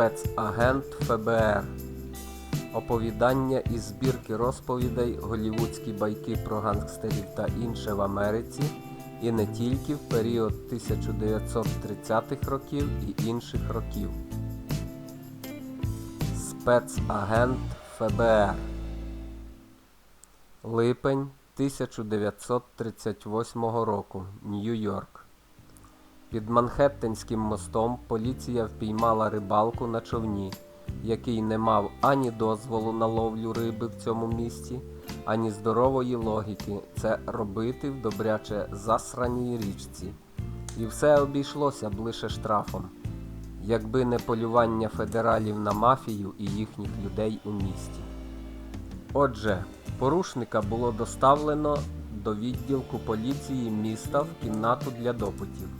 Спецагент ФБР. Оповідання із збірки розповідей Голівудські байки про гангстерів та інше в Америці і не тільки в період 1930-х років і інших років. Спецагент ФБР. Липень 1938 року. Нью-Йорк. Під Манхеттенським мостом поліція впіймала рибалку на човні, який не мав ані дозволу на ловлю риби в цьому місті, ані здорової логіки це робити в добряче засраній річці. І все обійшлося б лише штрафом, якби не полювання федералів на мафію і їхніх людей у місті. Отже, порушника було доставлено до відділку поліції міста в кімнату для допитів.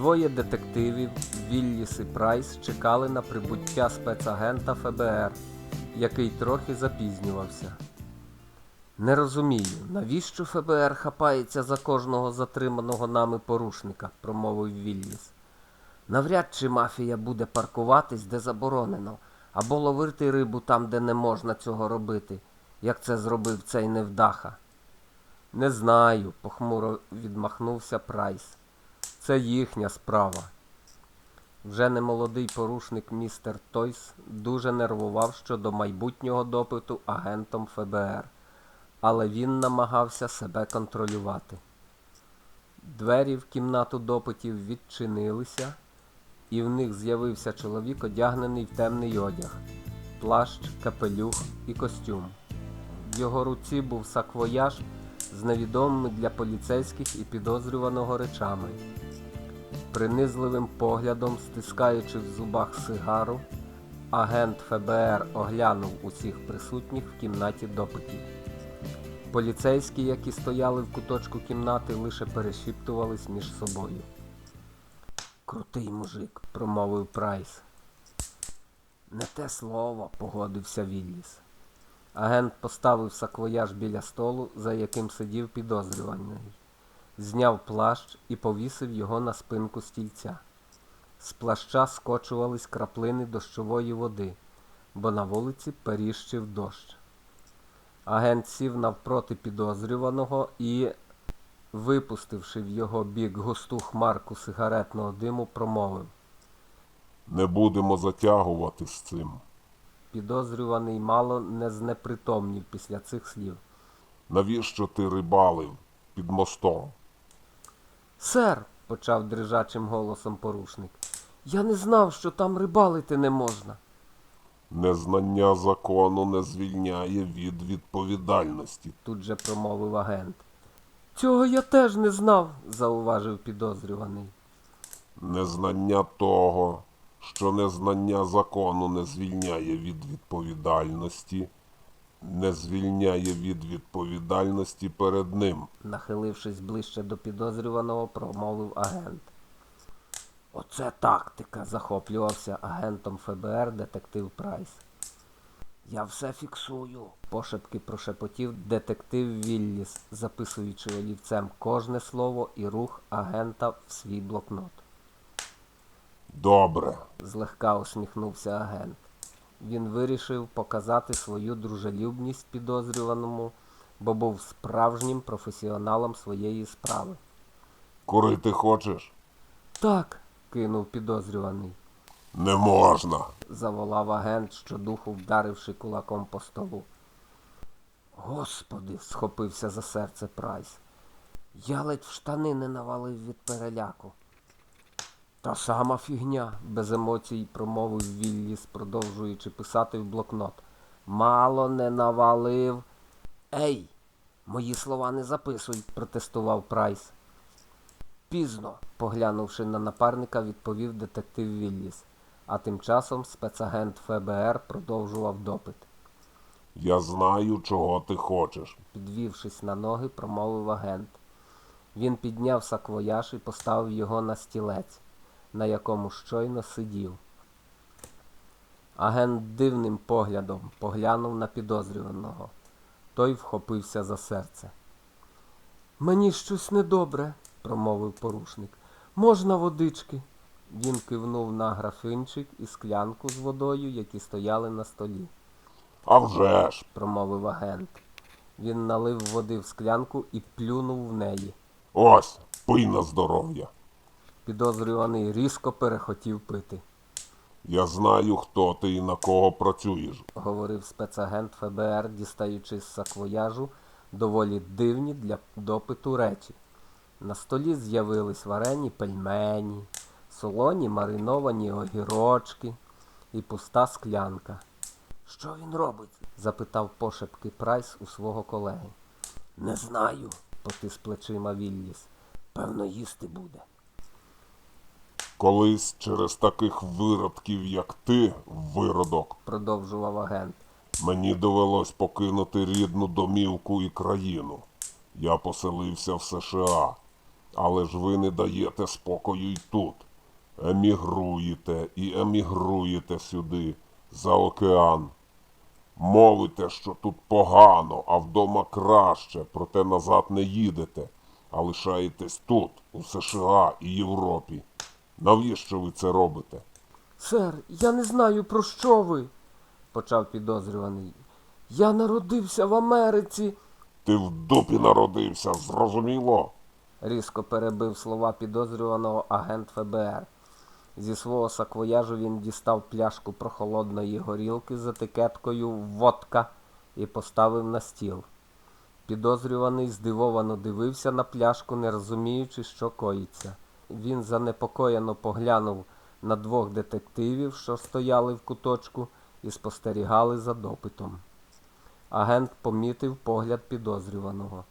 Двоє детективів Вілліс і Прайс чекали на прибуття спецагента ФБР, який трохи запізнювався. Не розумію, навіщо ФБР хапається за кожного затриманого нами порушника, промовив Вілліс. Навряд чи мафія буде паркуватись, де заборонено, або ловити рибу там, де не можна цього робити, як це зробив цей невдаха. Не знаю, похмуро відмахнувся Прайс. Це їхня справа. Вже немолодий порушник містер Тойс дуже нервував щодо майбутнього допиту агентом ФБР, але він намагався себе контролювати. Двері в кімнату допитів відчинилися, і в них з'явився чоловік, одягнений в темний одяг, плащ, капелюх і костюм. В його руці був саквояж з невідомими для поліцейських і підозрюваного речами. Принизливим поглядом, стискаючи в зубах сигару, агент ФБР оглянув усіх присутніх в кімнаті допитів. Поліцейські, які стояли в куточку кімнати, лише перешіптувались між собою. Крутий мужик, промовив Прайс. Не те слово, погодився Вілліс. Агент поставив саквояж біля столу, за яким сидів підозрюваний, зняв плащ і повісив його на спинку стільця. З плаща скочувались краплини дощової води, бо на вулиці періщив дощ. Агент сів навпроти підозрюваного і, випустивши в його бік густу хмарку сигаретного диму, промовив. Не будемо затягувати з цим. Підозрюваний мало не знепритомнів після цих слів. Навіщо ти рибалив під мостом? Сер, почав дрижачим голосом порушник, я не знав, що там рибалити не можна. Незнання закону не звільняє від відповідальності. тут же промовив агент. Цього я теж не знав, зауважив підозрюваний. Незнання того, що незнання закону не звільняє від відповідальності, не звільняє від відповідальності перед ним. Нахилившись ближче до підозрюваного, промовив агент. Оце тактика, захоплювався агентом ФБР детектив Прайс. Я все фіксую, пошепки прошепотів детектив Вілліс, записуючи олівцем кожне слово і рух агента в свій блокнот. Добре, злегка усміхнувся агент. Він вирішив показати свою дружелюбність підозрюваному, бо був справжнім професіоналом своєї справи. курити хочеш? Так, кинув підозрюваний, Не можна. заволав агент, щодуху вдаривши кулаком по столу. Господи, схопився за серце Прайс. Я ледь в штани не навалив від переляку. Та сама фігня, без емоцій промовив Вілліс, продовжуючи писати в блокнот. Мало не навалив. Ей, мої слова не записуй, протестував Прайс. Пізно, поглянувши на напарника, відповів детектив Вілліс, а тим часом спецагент ФБР продовжував допит. Я знаю, чого ти хочеш. Підвівшись на ноги, промовив агент. Він підняв саквояж і поставив його на стілець, на якому щойно сидів. Агент дивним поглядом поглянув на підозрюваного. Той вхопився за серце. Мені щось недобре, промовив порушник. Можна водички? Він кивнув на графинчик і склянку з водою, які стояли на столі, А вже ж. промовив агент. Він налив води в склянку і плюнув в неї. Ось, пий на здоров'я. Підозрюваний різко перехотів пити, Я знаю, хто ти і на кого працюєш. говорив спецагент ФБР, дістаючи з саквояжу доволі дивні для допиту речі. На столі з'явились варені пельмені, солоні мариновані огірочки і пуста склянка. Що він робить? запитав пошепки Прайс у свого колеги. Не знаю, потис плечима Вілліс. Певно, їсти буде. Колись через таких виродків, як ти, виродок, продовжував агент. мені довелось покинути рідну домівку і країну. Я поселився в США, але ж ви не даєте спокою й тут. Емігруєте і емігруєте сюди, за океан. Мовите, що тут погано, а вдома краще, проте назад не їдете, а лишаєтесь тут, у США і Європі. Навіщо ви це робите? Сер, я не знаю, про що ви, почав підозрюваний. Я народився в Америці. Ти в дупі народився, зрозуміло? різко перебив слова підозрюваного агент ФБР. Зі свого саквояжу він дістав пляшку прохолодної горілки з етикеткою водка і поставив на стіл. Підозрюваний здивовано дивився на пляшку, не розуміючи, що коїться. Він занепокоєно поглянув на двох детективів, що стояли в куточку, і спостерігали за допитом. Агент помітив погляд підозрюваного.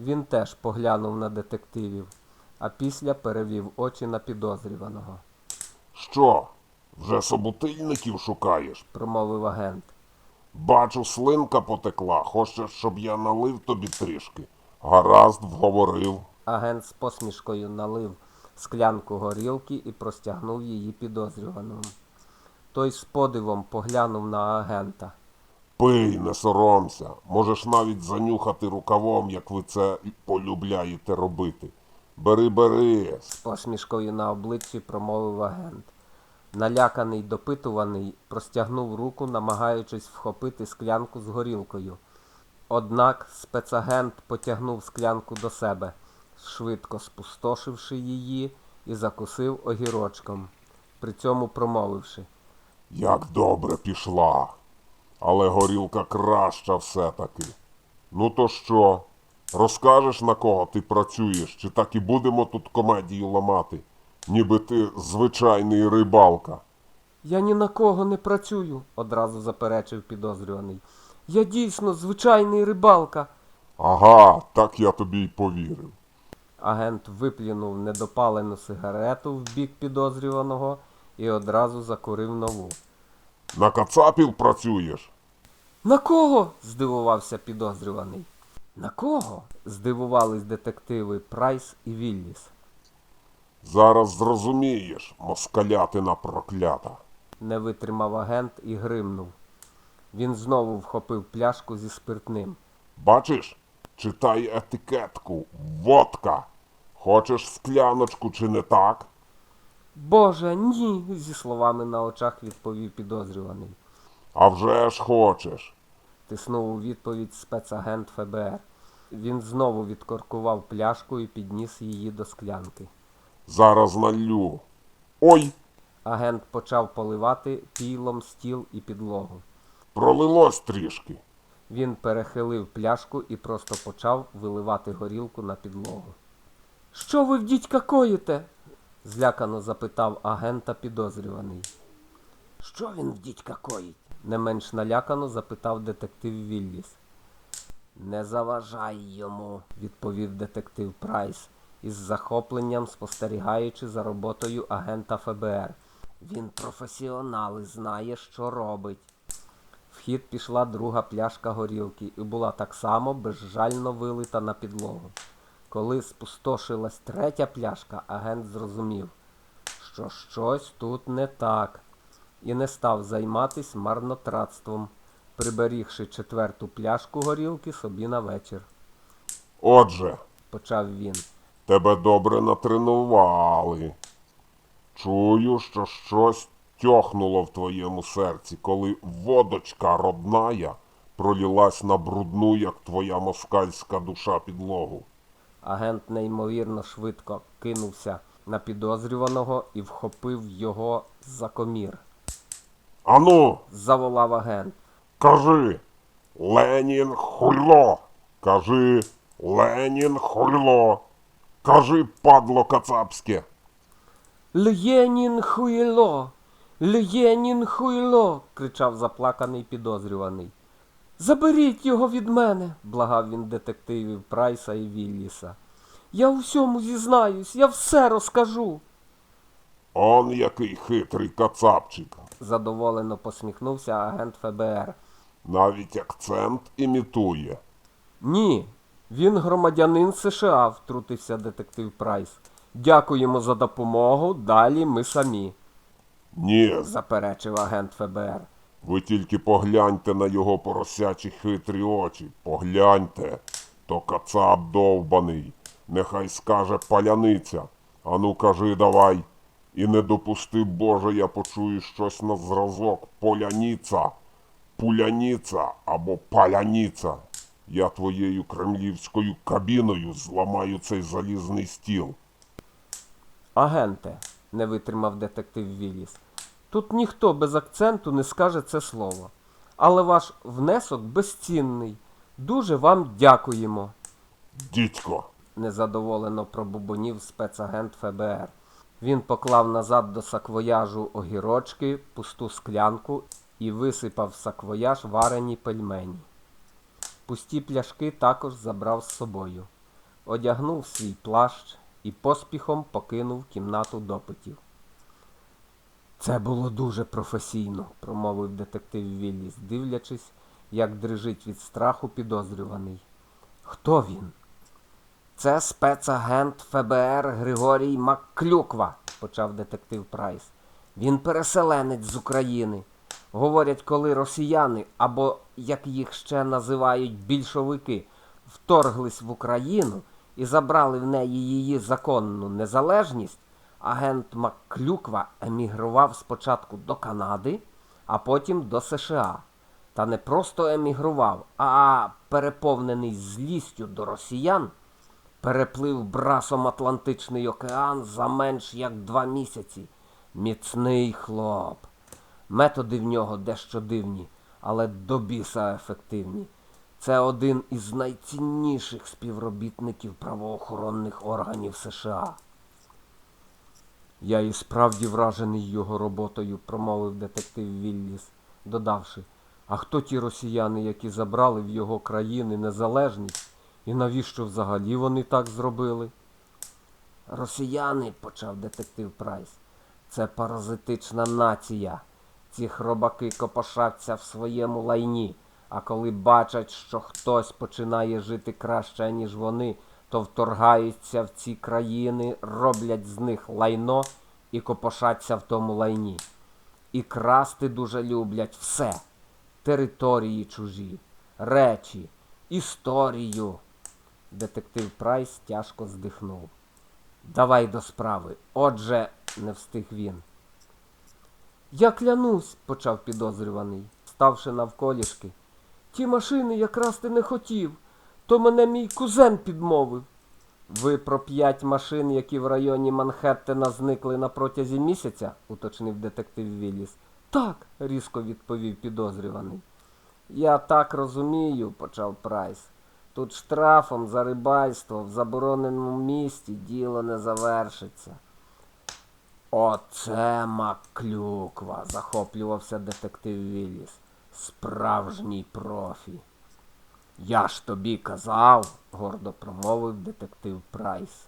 Він теж поглянув на детективів, а після перевів очі на підозрюваного. Що? Вже собутильників шукаєш? Промовив агент. Бачу, слинка потекла. Хочеш, щоб я налив тобі трішки? Гаразд, вговорив. Агент з посмішкою налив склянку горілки і простягнув її підозрюваному. Той з подивом поглянув на агента. Пий, не соромся. Можеш навіть занюхати рукавом, як ви це полюбляєте робити. Бери, бери. З посмішкою на обличчі промовив агент. Наляканий допитуваний простягнув руку, намагаючись вхопити склянку з горілкою. Однак спецагент потягнув склянку до себе, швидко спустошивши її і закусив огірочком, при цьому промовивши. Як добре пішла. Але горілка краща все-таки. Ну то що? Розкажеш, на кого ти працюєш, чи так і будемо тут комедію ламати, ніби ти звичайний рибалка. Я ні на кого не працюю, одразу заперечив підозрюваний. Я дійсно звичайний рибалка. Ага, так я тобі й повірив. Агент виплюнув недопалену сигарету в бік підозрюваного і одразу закурив нову. На кацапів працюєш? На кого? здивувався підозрюваний. На кого? здивувались детективи Прайс і Вілліс. Зараз зрозумієш, москалятина проклята. Не витримав агент і гримнув. Він знову вхопив пляшку зі спиртним. Бачиш? Читай етикетку. Водка. Хочеш скляночку чи не так? Боже, ні, зі словами на очах відповів підозрюваний. А вже ж хочеш. Тиснув у відповідь спецагент ФБР. Він знову відкоркував пляшку і підніс її до склянки. Зараз налью. Ой, Агент почав поливати пілом стіл і підлогу. пролилось трішки. Він перехилив пляшку і просто почав виливати горілку на підлогу. Що ви в дідька коїте? злякано запитав агента підозрюваний. Що він в дідька коїть? не менш налякано запитав детектив Вілліс. Не заважай йому, відповів детектив Прайс, із захопленням спостерігаючи за роботою агента ФБР. Він професіонал і знає, що робить. Хід пішла друга пляшка горілки і була так само безжально вилита на підлогу. Коли спустошилась третя пляшка, агент зрозумів, що щось тут не так, і не став займатись марнотратством, приберігши четверту пляшку горілки собі на вечір. Отже, Почав він. тебе добре натренували. Чую, що щось тьохнуло в твоєму серці, коли водочка родная пролілась на брудну, як твоя москальська душа підлогу. Агент неймовірно швидко кинувся на підозрюваного і вхопив його за комір. Ану, Заволав агент. кажи, Ленін хуйло. Кажи, Ленін хуйло. Кажи, падло кацапське. Ленін хуйло! Ленін хуйло! кричав заплаканий підозрюваний. Заберіть його від мене, благав він детективів Прайса і Вілліса. Я у всьому зізнаюсь, я все розкажу. Он який хитрий кацапчик. Задоволено посміхнувся агент ФБР. Навіть акцент імітує. Ні, він громадянин США, втрутився детектив Прайс. Дякуємо за допомогу, далі ми самі, Ні, заперечив агент ФБР. ви тільки погляньте на його поросячі хитрі очі. Погляньте. То кацап довбаний. Нехай скаже паляниця. Ану кажи давай. І не допусти, Боже, я почую щось на зразок. Поляніца, пуляніца або паляніца. Я твоєю кремлівською кабіною зламаю цей залізний стіл. Агенте, не витримав детектив Вілліс. Тут ніхто без акценту не скаже це слово. Але ваш внесок безцінний. Дуже вам дякуємо, Дідько. незадоволено пробубонів спецагент ФБР. Він поклав назад до саквояжу огірочки, пусту склянку і висипав в саквояж варені пельмені. Пусті пляшки також забрав з собою. Одягнув свій плащ і поспіхом покинув кімнату допитів. Це було дуже професійно, промовив детектив Вілліс, дивлячись, як дрижить від страху підозрюваний. Хто він? Це спецагент ФБР Григорій Макклюква, почав детектив Прайс. Він переселенець з України. Говорять, коли росіяни, або як їх ще називають більшовики, вторглись в Україну і забрали в неї її законну незалежність, агент Макклюква емігрував спочатку до Канади, а потім до США. Та не просто емігрував, а переповнений злістю до росіян, переплив брасом Атлантичний океан за менш як два місяці. Міцний хлоп. Методи в нього дещо дивні, але до біса ефективні. Це один із найцінніших співробітників правоохоронних органів США. Я і справді вражений його роботою, промовив детектив Вілліс, додавши, а хто ті росіяни, які забрали в його країни незалежність, і навіщо взагалі вони так зробили? Росіяни, почав детектив Прайс, це паразитична нація. Ці хробаки копошаться в своєму лайні, а коли бачать, що хтось починає жити краще, ніж вони, то вторгаються в ці країни, роблять з них лайно і копошаться в тому лайні. І красти дуже люблять все. Території чужі, речі, історію. Детектив Прайс тяжко здихнув. Давай до справи. Отже, не встиг він. Я клянусь, почав підозрюваний, ставши навколішки. Ті машини якраз ти не хотів, то мене мій кузен підмовив. Ви про п'ять машин, які в районі Манхеттена зникли на протязі місяця, уточнив детектив Вілліс. Так, різко відповів підозрюваний. Я так розумію, почав Прайс. Тут штрафом за рибальство в забороненому місті діло не завершиться. Оце маклюква, захоплювався детектив Вілліс. Справжній профі. Я ж тобі казав, гордо промовив детектив Прайс.